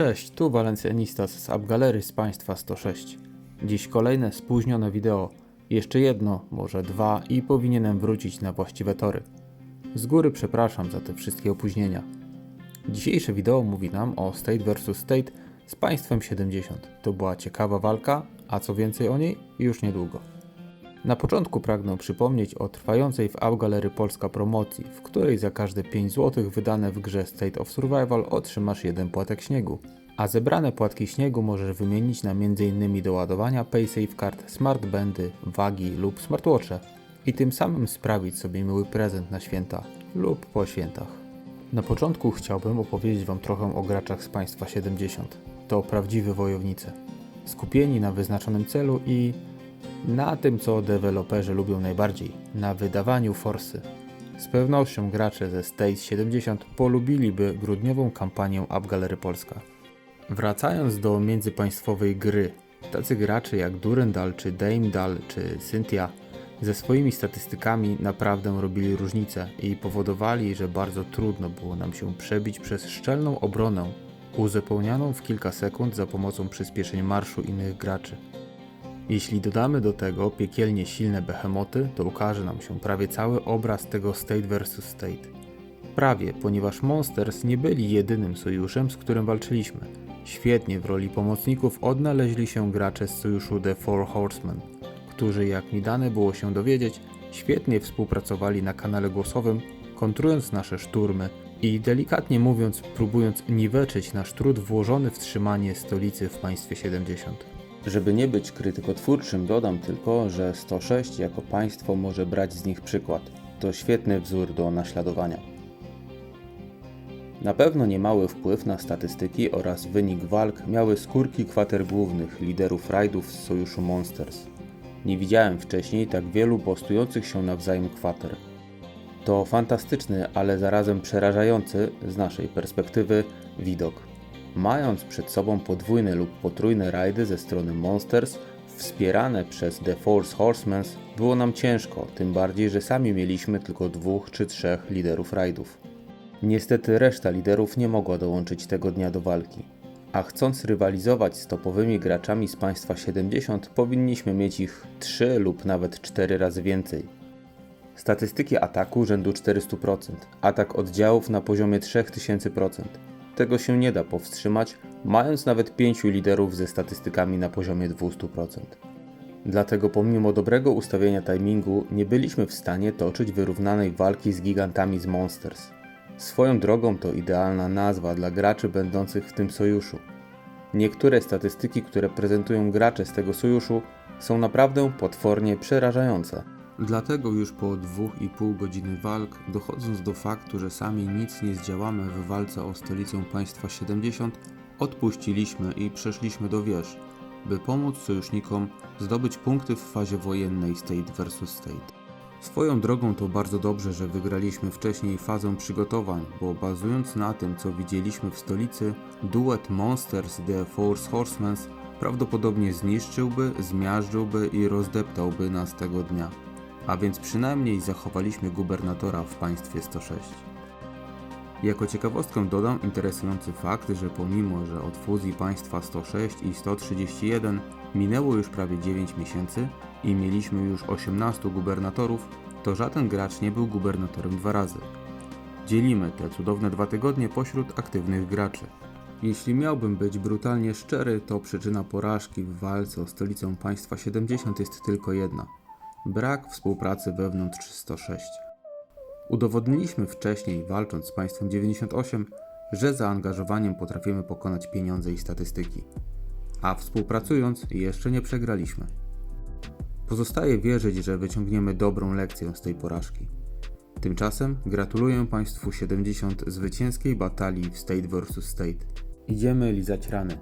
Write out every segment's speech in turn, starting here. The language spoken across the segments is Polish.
Cześć, tu Valencjanistas z Abgalery z Państwa 106. Dziś kolejne spóźnione wideo. Jeszcze jedno, może dwa i powinienem wrócić na właściwe tory. Z góry przepraszam za te wszystkie opóźnienia. Dzisiejsze wideo mówi nam o State vs State z Państwem 70. To była ciekawa walka, a co więcej o niej już niedługo. Na początku pragnę przypomnieć o trwającej w Abgalery Polska promocji, w której za każde 5 zł wydane w grze State of Survival otrzymasz jeden płatek śniegu, a zebrane płatki śniegu możesz wymienić na m.in. do ładowania PaySafe Card, smartbandy, wagi lub smartwatche i tym samym sprawić sobie miły prezent na święta lub po świętach. Na początku chciałbym opowiedzieć Wam trochę o graczach z Państwa 70. To prawdziwi wojownicy, skupieni na wyznaczonym celu i na tym, co deweloperzy lubią najbardziej na wydawaniu forsy. Z pewnością gracze ze State 70 polubiliby grudniową kampanię Abgalery Polska. Wracając do międzypaństwowej gry, tacy gracze jak Durendal czy Daimdal czy Cynthia ze swoimi statystykami naprawdę robili różnicę i powodowali, że bardzo trudno było nam się przebić przez szczelną obronę, uzupełnianą w kilka sekund za pomocą przyspieszeń marszu innych graczy. Jeśli dodamy do tego piekielnie silne behemoty, to ukaże nam się prawie cały obraz tego State vs State. Prawie, ponieważ Monsters nie byli jedynym sojuszem, z którym walczyliśmy. Świetnie w roli pomocników odnaleźli się gracze z sojuszu The Four Horsemen, którzy, jak mi dane było się dowiedzieć, świetnie współpracowali na kanale głosowym, kontrując nasze szturmy i delikatnie mówiąc, próbując niweczyć nasz trud włożony w trzymanie stolicy w państwie 70. Żeby nie być krytykotwórczym, dodam tylko, że 106 jako państwo może brać z nich przykład. To świetny wzór do naśladowania. Na pewno niemały wpływ na statystyki oraz wynik walk miały skórki kwater głównych liderów rajdów z sojuszu Monsters. Nie widziałem wcześniej tak wielu postujących się nawzajem kwater. To fantastyczny, ale zarazem przerażający z naszej perspektywy widok. Mając przed sobą podwójne lub potrójne rajdy ze strony Monsters, wspierane przez The Force Horsemen, było nam ciężko, tym bardziej, że sami mieliśmy tylko dwóch czy trzech liderów rajdów. Niestety reszta liderów nie mogła dołączyć tego dnia do walki. A chcąc rywalizować z topowymi graczami z państwa 70, powinniśmy mieć ich 3 lub nawet 4 razy więcej. Statystyki ataku rzędu 400%, atak oddziałów na poziomie 3000%. Tego się nie da powstrzymać, mając nawet 5 liderów ze statystykami na poziomie 200%. Dlatego pomimo dobrego ustawienia timingu nie byliśmy w stanie toczyć wyrównanej walki z gigantami z Monsters. Swoją drogą to idealna nazwa dla graczy będących w tym sojuszu. Niektóre statystyki, które prezentują gracze z tego sojuszu, są naprawdę potwornie przerażające. Dlatego już po 2,5 godziny walk, dochodząc do faktu, że sami nic nie zdziałamy w walce o stolicę państwa 70, odpuściliśmy i przeszliśmy do wież, by pomóc sojusznikom zdobyć punkty w fazie wojennej State vs State. Swoją drogą to bardzo dobrze, że wygraliśmy wcześniej fazę przygotowań, bo bazując na tym, co widzieliśmy w stolicy, duet Monsters The Force Horsemen prawdopodobnie zniszczyłby, zmiażdżyłby i rozdeptałby nas tego dnia. A więc przynajmniej zachowaliśmy gubernatora w państwie 106. Jako ciekawostkę dodam interesujący fakt, że pomimo, że od fuzji państwa 106 i 131 minęło już prawie 9 miesięcy i mieliśmy już 18 gubernatorów, to żaden gracz nie był gubernatorem dwa razy. Dzielimy te cudowne dwa tygodnie pośród aktywnych graczy. Jeśli miałbym być brutalnie szczery, to przyczyna porażki w walce o stolicę państwa 70 jest tylko jedna: brak współpracy wewnątrz 106. Udowodniliśmy wcześniej, walcząc z państwem 98, że zaangażowaniem potrafimy pokonać pieniądze i statystyki. A współpracując, jeszcze nie przegraliśmy. Pozostaje wierzyć, że wyciągniemy dobrą lekcję z tej porażki. Tymczasem gratuluję Państwu 70 zwycięskiej batalii w State vs State. Idziemy lizać rany.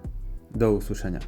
Do usłyszenia.